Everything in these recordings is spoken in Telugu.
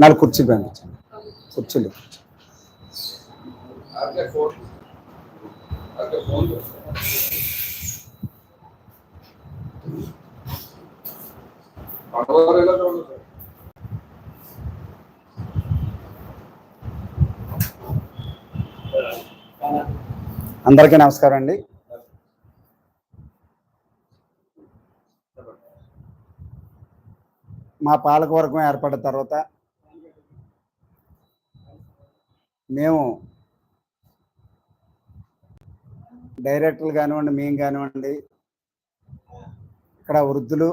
నాలుగు కుర్చీలు పంపించండి. కుర్చీలు. అందరికీ నమస్కారం అండి. మా పాలకవర్గం ఏర్పడిన తర్వాత మేము డైరెక్టర్లు కానివ్వండి మేము కానివ్వండి ఇక్కడ వృద్ధులు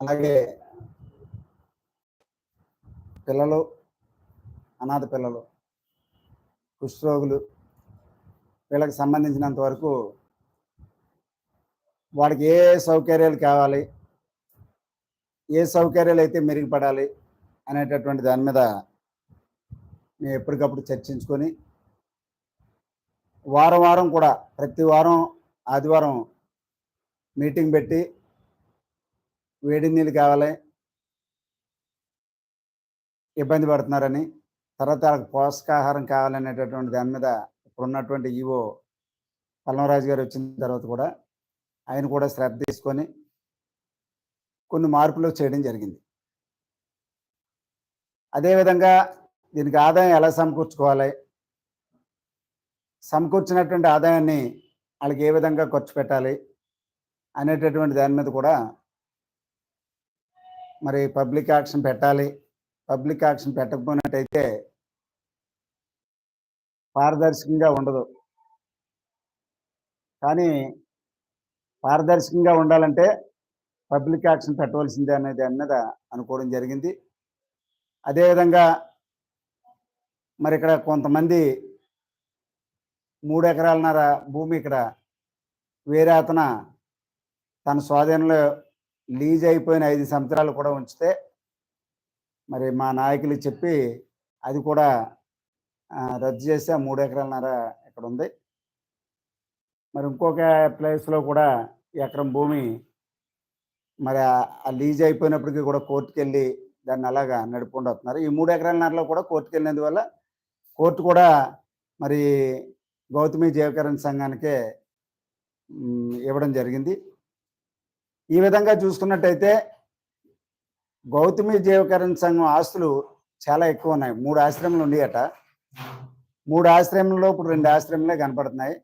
అలాగే పిల్లలు అనాథ పిల్లలు కుష్ఠరోగులు వీళ్ళకి సంబంధించినంత వరకు వాడికి ఏ సౌకర్యాలు కావాలి ఏ సౌకర్యాలు అయితే మెరుగుపడాలి అనేటటువంటి దాని మీద మేము ఎప్పటికప్పుడు చర్చించుకొని వారం వారం కూడా ప్రతి వారం ఆదివారం మీటింగ్ పెట్టి వేడి నీళ్ళు కావాలి ఇబ్బంది పడుతున్నారని తర్వాత వాళ్ళకి పోషకాహారం కావాలనేటటువంటి దాని మీద ఇప్పుడున్నటువంటి ఈవో పల్లంరాజు గారు వచ్చిన తర్వాత కూడా ఆయన కూడా శ్రద్ధ తీసుకొని కొన్ని మార్పులు చేయడం జరిగింది. అదేవిధంగా దీనికి ఆదాయం ఎలా సమకూర్చుకోవాలి? సమకూర్చినటువంటి ఆదాయాన్ని వాళ్ళకి ఏ విధంగా ఖర్చు పెట్టాలి? అనేటటువంటి దాని మీద కూడా మరి పబ్లిక్ యాక్షన్ పెట్టాలి. పబ్లిక్ యాక్షన్ పెట్టకపోయినట్టయితే పారదర్శకంగా ఉండదు. కానీ పారదర్శకంగా ఉండాలంటే పబ్లిక్ యాక్షన్ పెట్టవలసిందే అనేది అన్నది అనుకోవడం జరిగింది. అదేవిధంగా మరి ఇక్కడ కొంతమంది మూడు ఎకరాలన్నర భూమి ఇక్కడ వేరే అతన తన స్వాధీనంలో లీజ్ అయిపోయిన ఐదు సంవత్సరాలు కూడా ఉంచితే మరి మా నాయకులు చెప్పి అది కూడా రద్దు చేసి ఆ మూడు ఎకరాలన్నర ఇక్కడ ఉంది. మరి ఇంకొక ప్లేస్లో కూడా ఎకరం భూమి మరి ఆ- లీజ్ అయిపోయినప్పటికీ కూడా కోర్టుకు వెళ్ళి దాన్ని అలాగా నడుపుకుంటూ వస్తున్నారు. ఈ మూడు ఎకరాల ఎకరాలన్నరలో కూడా కోర్టుకు వెళ్ళినందువల్ల కోర్టు కూడా మరి గౌతమి జీవకరణ సంఘానికే ఇవ్వడం జరిగింది. ఈ విధంగా చూసుకున్నట్టయితే గౌతమి జీవకరణ సంఘం ఆస్తులు చాలా ఎక్కువ ఉన్నాయి. మూడు ఆశ్రమాలు ఉన్నాయట. మూడు ఆశ్రమంలో ఇప్పుడు రెండు ఆశ్రమాలే కనపడుతున్నాయి.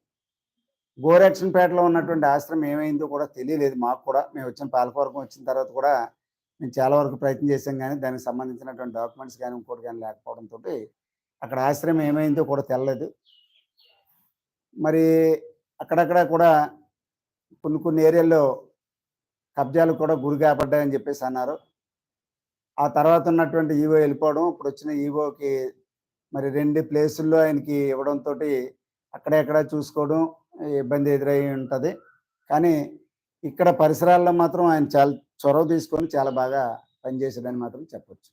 గోరక్షన్పేటలో ఉన్నటువంటి ఆశ్రమం ఏమైందో కూడా తెలియలేదు మాకు కూడా. మేము వచ్చిన పాలకవర్గం వచ్చిన తర్వాత కూడా మేము చాలా వరకు ప్రయత్నం చేసాం కానీ దానికి సంబంధించినటువంటి డాక్యుమెంట్స్ కానీ ఇంకోటి కానీ లేకపోవడంతో అక్కడ ఆశ్రమం ఏమైందో కూడా తెల్లలేదు. మరి అక్కడక్కడ కూడా కొన్ని కొన్ని ఏరియాల్లో కబ్జాలు కూడా గురి కాబడ్డాయని చెప్పేసి అన్నారు. ఆ తర్వాత ఉన్నటువంటి ఈవో వెళ్ళిపోవడం ఇప్పుడు వచ్చిన ఈవోకి మరి రెండు ప్లేసుల్లో ఆయనకి ఇవ్వడంతో అక్కడెక్కడ చూసుకోవడం ఇబ్బంది ఎదురై ఉంటుంది. కానీ ఇక్కడ పరిసరాల్లో మాత్రం ఆయన చాలా చొరవ తీసుకొని చాలా బాగా పనిచేశాడని మాత్రం చెప్పచ్చు.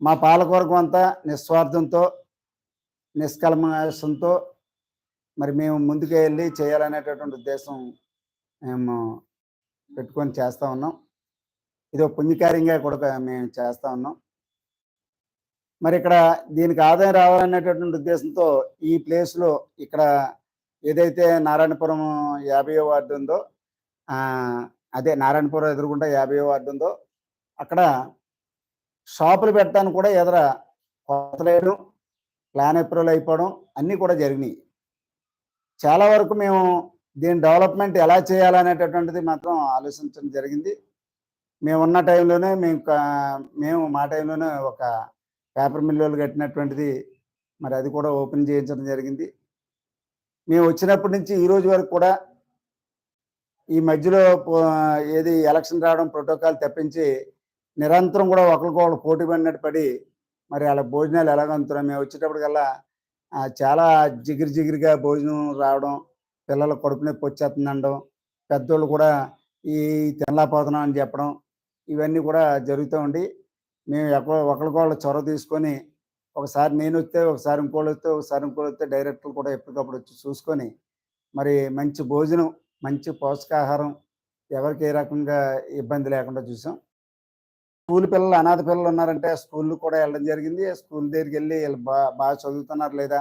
మా పాలకవర్గం అంతా నిస్వార్థంతో నిష్కల్మషంతో మరి మేము ముందుకు వెళ్ళి చేయాలనేటటువంటి ఉద్దేశం మేము పెట్టుకొని చేస్తూ ఉన్నాం. ఇది ఒక పుణ్యకార్యంగా కూడా మేము చేస్తూ ఉన్నాం. మరి ఇక్కడ దీనికి ఆదాయం రావాలనేటటువంటి ఉద్దేశంతో ఈ ప్లేస్లో ఇక్కడ ఏదైతే నారాయణపురం యాభై వార్డు ఉందో ఆ, అదే నారాయణపురం ఎదురుకుంటే యాభై వార్డు ఉందో అక్కడ షాపులు పెట్టడానికి కూడా ఎదుర కొత్త ప్లాన్ అప్రూవల్ అయిపోవడం అన్నీ కూడా జరిగినాయి. చాలా వరకు మేము దీని డెవలప్మెంట్ ఎలా చేయాలనేటటువంటిది మాత్రం ఆలోచించడం జరిగింది. మేము ఉన్న టైంలోనే మేము మేము మా టైంలోనే ఒక పేపర్ మిల్లులు కట్టినటువంటిది మరి అది కూడా ఓపెన్ చేయించడం జరిగింది. మేము వచ్చినప్పటి నుంచి ఈ రోజు వరకు కూడా ఈ మధ్యలో ఏది ఎలక్షన్ రావడం ప్రోటోకాల్ తప్పించి నిరంతరం కూడా ఒకరికొకరు పోటీ పడినట్టు పడి మరి అలా భోజనాలు ఎలాగంతున్నాం మేము వచ్చేటప్పటికల్లా చాలా జిగిరి జిగిరిగా భోజనం రావడం పిల్లల కడుపు నొప్పి వచ్చేస్తుంది పెద్దోళ్ళు కూడా ఈ తినలేకపోతున్నాం అని చెప్పడం ఇవన్నీ కూడా జరుగుతూ ఉండి మేము ఎక్కడ ఒకరికొకళ్ళు చొరవ తీసుకొని ఒకసారి నేను వస్తే ఒకసారి ఇంకోళ్ళు వస్తే ఒకసారి ఇంకోళ్ళు వస్తే డైరెక్టర్లు కూడా ఎప్పటికప్పుడు వచ్చి చూసుకొని మరి మంచి భోజనం మంచి పోషకాహారం ఎవరికి ఏ రకంగా ఇబ్బంది లేకుండా చూసాం. స్కూల్ పిల్లలు అనాథ పిల్లలు ఉన్నారంటే స్కూల్ కూడా వెళ్ళడం జరిగింది. స్కూల్ దగ్గరికి వెళ్ళి వీళ్ళు బాగా బాగా చదువుతున్నారు లేదా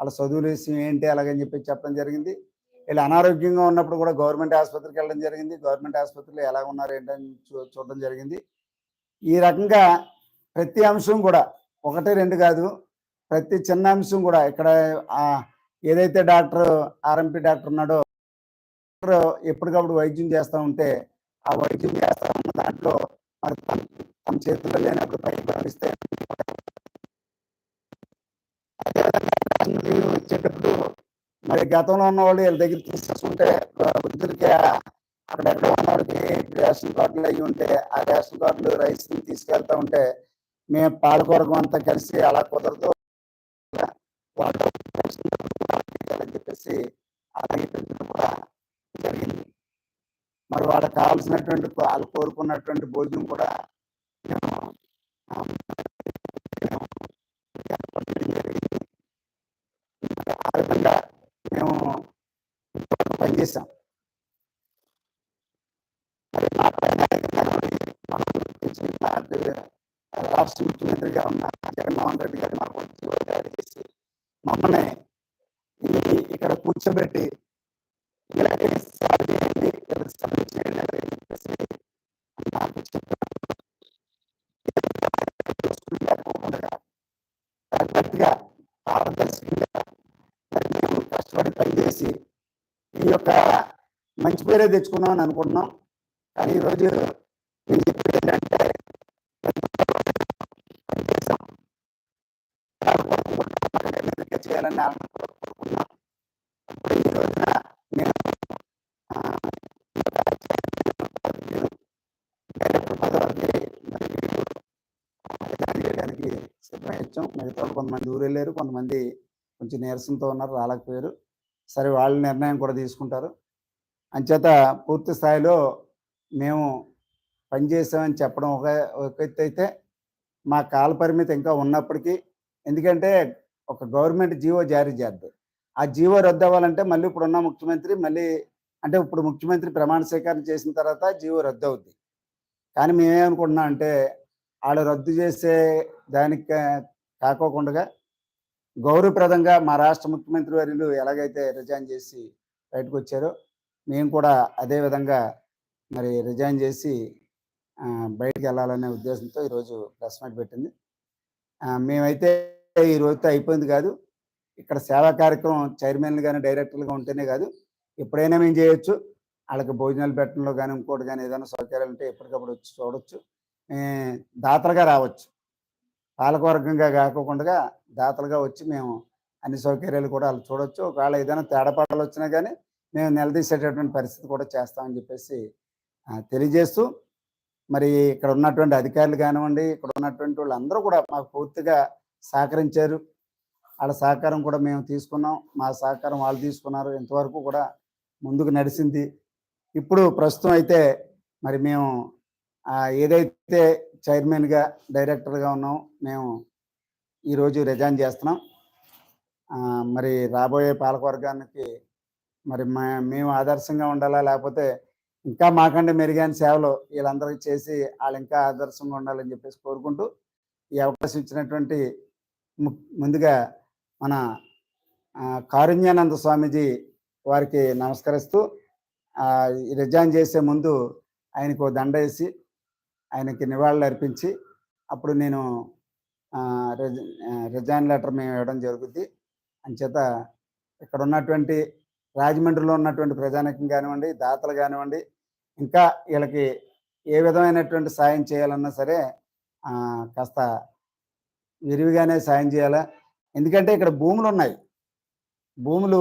వాళ్ళ చదువులు విషయం ఏంటి అలాగని చెప్పి చెప్పడం జరిగింది. వీళ్ళు అనారోగ్యంగా ఉన్నప్పుడు కూడా గవర్నమెంట్ ఆసుపత్రికి వెళ్ళడం జరిగింది. గవర్నమెంట్ ఆసుపత్రిలో ఎలా ఉన్నారు ఏంటని చూ చూడడం జరిగింది. ఈ రకంగా ప్రతి అంశం కూడా ఒకటి రెండు కాదు ప్రతి చిన్న అంశం కూడా ఇక్కడ ఆ ఏదైతే డాక్టర్ ఆర్ఎంపి డాక్టర్ ఉన్నాడో డాక్టర్ ఎప్పటికప్పుడు వైద్యం చేస్తూ ఉంటే ఆ వైద్యం చేస్తా ఉన్న దాంట్లో మరి తమ చేతిలో చేతుల్లో లేనప్పుడు పైకి భావిస్తే వచ్చేటప్పుడు మరి గతంలో ఉన్న వాళ్ళు వీళ్ళ దగ్గర తీసుకుంటే వృద్ధులకి అక్కడ ఎక్కడ రేషన్ కార్డులు అయి ఉంటే ఆ రేషన్ కార్డులు రైస్ తీసుకెళ్తా ఉంటే మేము పాలకూరకం అంతా కలిసి అలా కుదరదు. వాళ్ళు అని చెప్పేసి అలాగే కూడా జరిగింది. మరి వాళ్ళకి కావాల్సినటువంటి వాళ్ళు కోరుకున్నటువంటి భోజనం కూడా మేము ఆ, మేము విధంగా మేము పనిచేసాం మరి మా ప్రణాళిక మనం ఇచ్చిన నాకు రాష్ట్ర ముఖ్యమంత్రిగా ఉన్న జగన్మోహన్ రెడ్డి గారు మాకు జీవో తయారు చేసి మమ్మల్ని ఇక్కడ కూర్చోబెట్టి ఇలాగే సేవ చేయండి ఇలా సేవ చేయండి అని చెప్పేసి నాకు చెప్పారు తగ్గట్టుగా పారదర్శకంగా మేము కష్టపడి పనిచేసి ఈ యొక్క మంచి పేరే తెచ్చుకున్నామని అనుకుంటున్నాం. కానీ ఈరోజు నేను చెప్పేది ఏంటంటే చేయాలని అనుకుంటున్నాం. అప్పుడు ఈ రోజున నేను చేయడానికి సిద్ధమయ్యాం మిగతా కొంతమంది ఊరు వెళ్ళారు కొంతమంది కొంచెం నీరసంతో ఉన్నారు రాలేకపోయారు. సరే వాళ్ళ నిర్ణయం కూడా తీసుకుంటారు. అంచేత పూర్తి స్థాయిలో మేము పనిచేసామని చెప్పడం ఒక ఒక అయితే మా కాల పరిమితి ఇంకా ఉన్నప్పటికీ ఎందుకంటే ఒక గవర్నమెంట్ జీవో జారీ చేద్దు. ఆ జీవో రద్దు అవ్వాలంటే మళ్ళీ ఇప్పుడు ఉన్న ముఖ్యమంత్రి మళ్ళీ అంటే ఇప్పుడు ముఖ్యమంత్రి ప్రమాణ స్వీకారం చేసిన తర్వాత జీవో రద్దు అవుద్ది కానీ మేమేమనుకుంటున్నాం అంటే వాళ్ళు రద్దు చేసే దానికి కాకోకుండా గౌరవప్రదంగా మా రాష్ట్ర ముఖ్యమంత్రి వర్యులు ఎలాగైతే రిజైన్ చేసి బయటకు వచ్చారో మేము కూడా అదే విధంగా మరి రిజైన్ చేసి బయటికి వెళ్ళాలనే ఉద్దేశంతో ఈరోజు ప్రెస్ మీట్ పెట్టింది. మేమైతే ఈ రోజుతో అయిపోయింది కాదు. ఇక్కడ సేవా కార్యక్రమం చైర్మన్లు కానీ డైరెక్టర్లుగా ఉంటేనే కాదు ఎప్పుడైనా మేము చేయొచ్చు. వాళ్ళకి భోజనాలు పెట్టడంలో కానీ ఇంకోటి కానీ ఏదైనా సౌకర్యాలు ఉంటే ఎప్పటికప్పుడు వచ్చి చూడొచ్చు. దాతలుగా రావచ్చు. పాలకవర్గంగా కాకుండా దాతలుగా వచ్చి మేము అన్ని సౌకర్యాలు కూడా వాళ్ళు చూడొచ్చు. ఒకవేళ ఏదైనా తేడాపాటాలు వచ్చినా కానీ మేము నిలదీసేటటువంటి పరిస్థితి కూడా చేస్తామని చెప్పేసి తెలియజేస్తూ మరి ఇక్కడ ఉన్నటువంటి అధికారులు కానివ్వండి ఇక్కడ ఉన్నటువంటి వాళ్ళందరూ కూడా మాకు పూర్తిగా సహకరించారు. వాళ్ళ సహకారం కూడా మేము తీసుకున్నాం. మా సహకారం వాళ్ళు తీసుకున్నారు. ఇంతవరకు కూడా ముందుకు నడిచింది. ఇప్పుడు ప్రస్తుతం అయితే మరి మేము ఏదైతే చైర్మన్గా డైరెక్టర్గా ఉన్నాం మేము ఈరోజు రిజైన్ చేస్తున్నాం. మరి రాబోయే పాలకవర్గానికి మరి మేము ఆదర్శంగా ఉండాలా లేకపోతే ఇంకా మాకంటే మెరుగైన సేవలు వీళ్ళందరికీ చేసి వాళ్ళు ఇంకా ఆదర్శంగా ఉండాలని చెప్పేసి కోరుకుంటూ ఈ అవకాశం ఇచ్చినటువంటి ము- ముందుగా మన కారుణ్యానంద స్వామీజీ వారికి నమస్కరిస్తూ రిజాయిన్ రిజైన్ చేసే ముందు ఆయనకు ఓ దండ వేసి ఆయనకి నివాళులు అర్పించి అప్పుడు నేను రిజాయిన్ రిజైన్ లెటర్ మేము ఇవ్వడం జరుగుద్ది. అంచేత ఇక్కడ ఉన్నటువంటి రాజమండ్రిలో ఉన్నటువంటి ప్రజానికం కానివ్వండి దాతలు కానివ్వండి ఇంకా వీళ్ళకి ఏ విధమైనటువంటి సాయం చేయాలన్నా సరే కాస్త విరివిగానే సాయం చేయాలా? ఎందుకంటే ఇక్కడ భూములు ఉన్నాయి. భూములు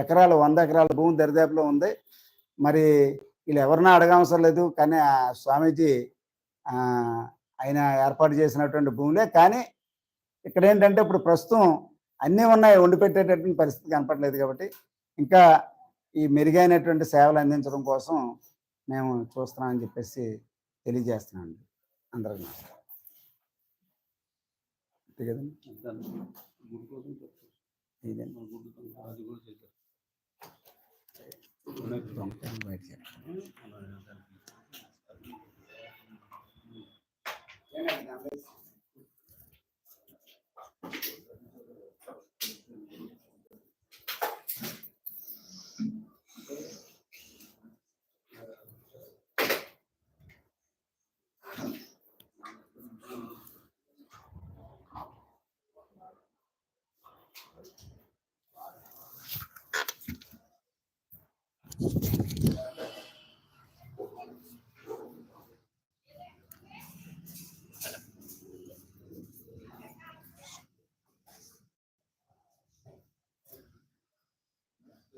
ఎకరాలు వంద ఎకరాల భూమి దరిదాపులో ఉంది. మరి వీళ్ళు ఎవరినా అడగవసరం లేదు. కానీ ఆ స్వామీజీ ఆయన ఏర్పాటు చేసినటువంటి భూములే. కానీ ఇక్కడ ఏంటంటే ఇప్పుడు ప్రస్తుతం అన్నీ ఉన్నాయి. వండి పెట్టేటటువంటి పరిస్థితి కనపడలేదు కాబట్టి. ఇంకా ఈ మెరుగైనటువంటి సేవలు అందించడం కోసం మేము చూస్తున్నామని చెప్పేసి తెలియజేస్తున్నాను అందరికీ అంతే కదండి? బయట చెప్తాను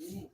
Mm-hmm.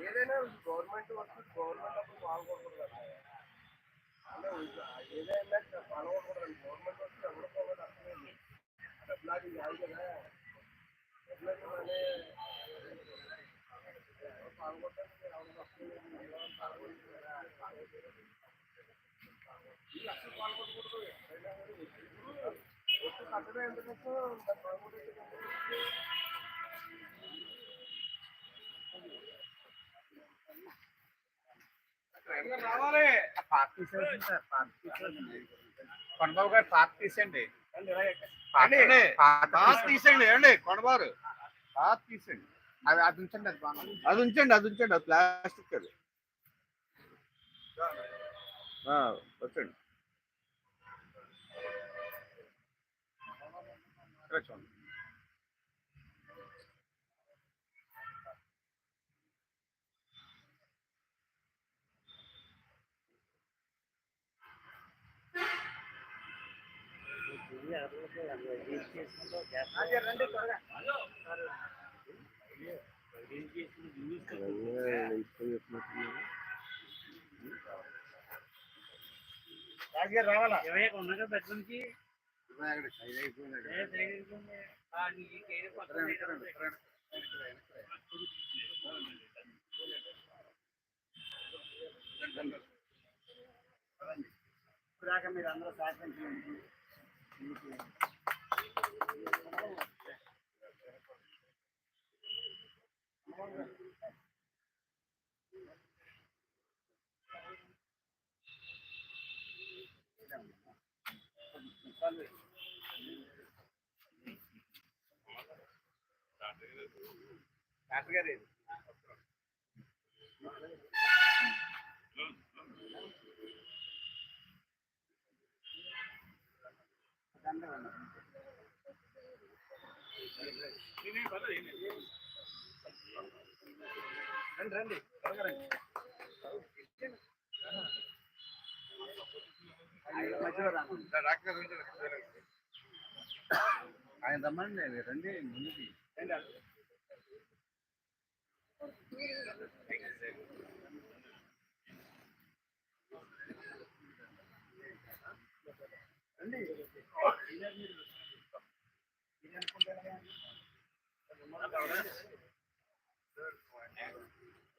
ఏదైనా గవర్నమెంట్ వర్క్ గవర్నమెంట్ అప్పుడు పాల్గొనకూడదు అంటే ఏదైనా పాల్గొనకూడదు గవర్నమెంట్ వర్క్ ఎవరు పోవాలి అర్థం డబ్బులాగి కాదు కదా డబ్బులాగి మళ్ళీ పాల్గొనడానికి ఎవరు పాల్గొంటారు రావాలి. పార్క్ తీసేయండి సార్ పార్క్ తీసేయండి. కొండబాబు గారు పార్క్ తీసేయండి పార్క్ తీసేయండి. ఏమండి కొండబారు పార్క్ తీసేయండి. అది అది ఉంచండి అది బాగుంది అది ఉంచండి అది ఉంచండి అది ప్లాస్టిక్ అది. ఆ, వచ్చండి ఇక్కడ చూడండి రాజుగారు రావాలా ఉన్నాగా బెడ్రూమ్కి ఇప్పుడాక మీరు అందరూ సహకరించండి డాక్టర్ గారు ఇది. రండి రండి త్వరగా రండి ఆయన మధ్యలో రా. డాక్టర్ గారు. ఆయన రమ్మండి రండి ముందుకి రండి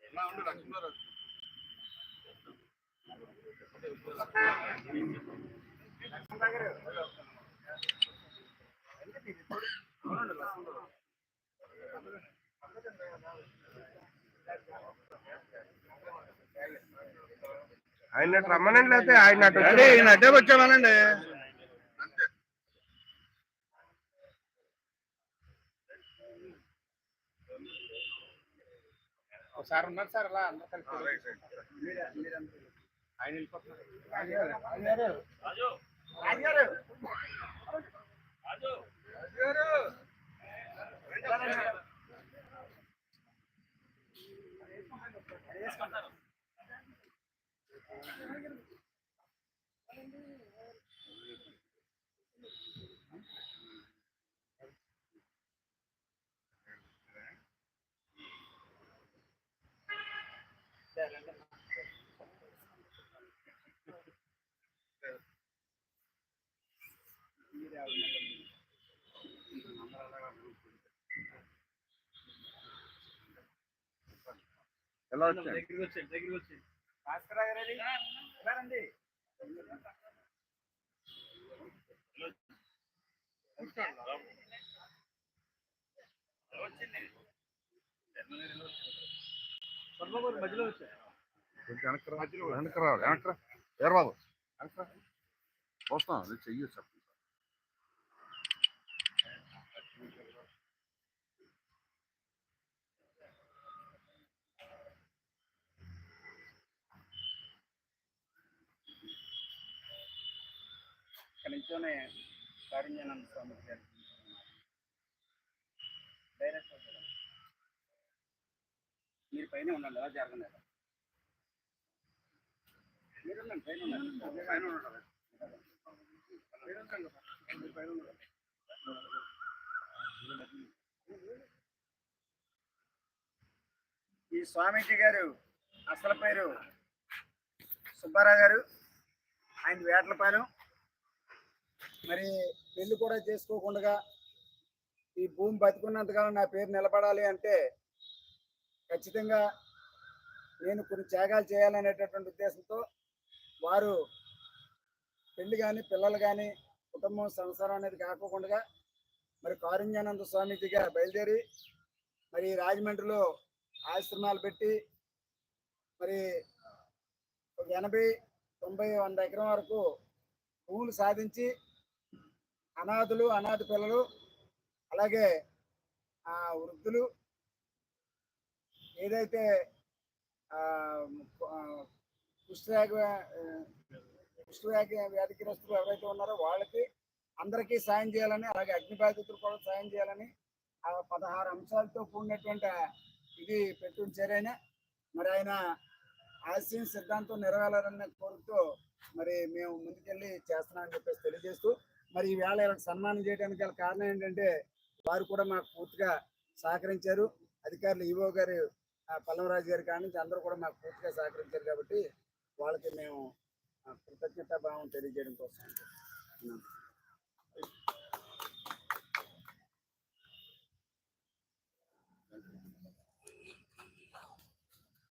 ఎలా ఉండు లక్ష్మణరావు ఆయన రమ్మనండి లేకపోతే ఆయన అడ్డే వచ్చామనండి ఒకసారి ఉన్నారు సార్ అలా అందరూ కలిసి ఆయన వెళ్ళిపోతున్నారు. ఎలా వచ్చాను దగ్గరికి వచ్చాడు దగ్గరికి వచ్చాడు భాస్కర్ గారు రండి? మధ్యలో కొంచెం వెనక్కి రావాలి వెనక్కి రా. ఎవరు బాబు వెనక్కి రా. వస్తాం అది చెయ్యి చెప్పండి ఇక్కడ నుంచోనే కారుణ్యానంద స్వామి గారు డైరెక్ట్ మీరు పైన ఉండండి అలా జరగండి అలా. మీరు పైన పైన ఉండండి పైన ఉండండి. మీరు పైన ఉండండి. ఈ స్వామీజీ గారు అసలు పేరు సుబ్బారావు గారు ఆయన వేటలపాలెం మరి పెళ్ళి కూడా చేసుకోకుండా ఈ భూమి బతుకున్నంతకాలం నా పేరు నిలబడాలి అంటే ఖచ్చితంగా నేను కొన్ని త్యాగాలు చేయాలనేటటువంటి ఉద్దేశంతో వారు పెళ్ళి కానీ పిల్లలు కానీ కుటుంబం సంసారం అనేది కాకోకుండా మరి కారుణ్యానంద స్వామీజీగా బయలుదేరి మరి రాజమండ్రిలో ఆశ్రమాలు పెట్టి మరి ఒక ఎనభై తొంభై వంద ఎకరం వరకు భూములు సాధించి అనాథులు అనాథ పిల్లలు అలాగే ఆ వృద్ధులు ఏదైతే కుష్ఠరాగ కుష్ఠరాగ వ్యాధిగ్రస్తులు ఎవరైతే ఉన్నారో వాళ్ళకి అందరికీ సాయం చేయాలని అలాగే అగ్ని బాధితులు కూడా సాయం చేయాలని ఆ పదహారు అంశాలతో కూడినటువంటి ఇది పెట్టుకుని చేరైన మరి ఆయన ఆశయం సిద్ధాంతం నెరవేరాలని కోరుతూ మరి మేము ముందుకెళ్ళి చేస్తున్నామని చెప్పేసి తెలియజేస్తూ మరి ఈ వేళ ఇలా సన్మానం చేయడానికి గల కారణం ఏంటంటే వారు కూడా మాకు పూర్తిగా సహకరించారు. అధికారులు ఈవో గారు ఆ, పల్లవరాజు గారి కాడి నుంచి అందరూ కూడా మాకు పూర్తిగా సహకరించారు కాబట్టి వాళ్ళకి మేము కృతజ్ఞతాభావం భావం తెలియజేయడం కోసం.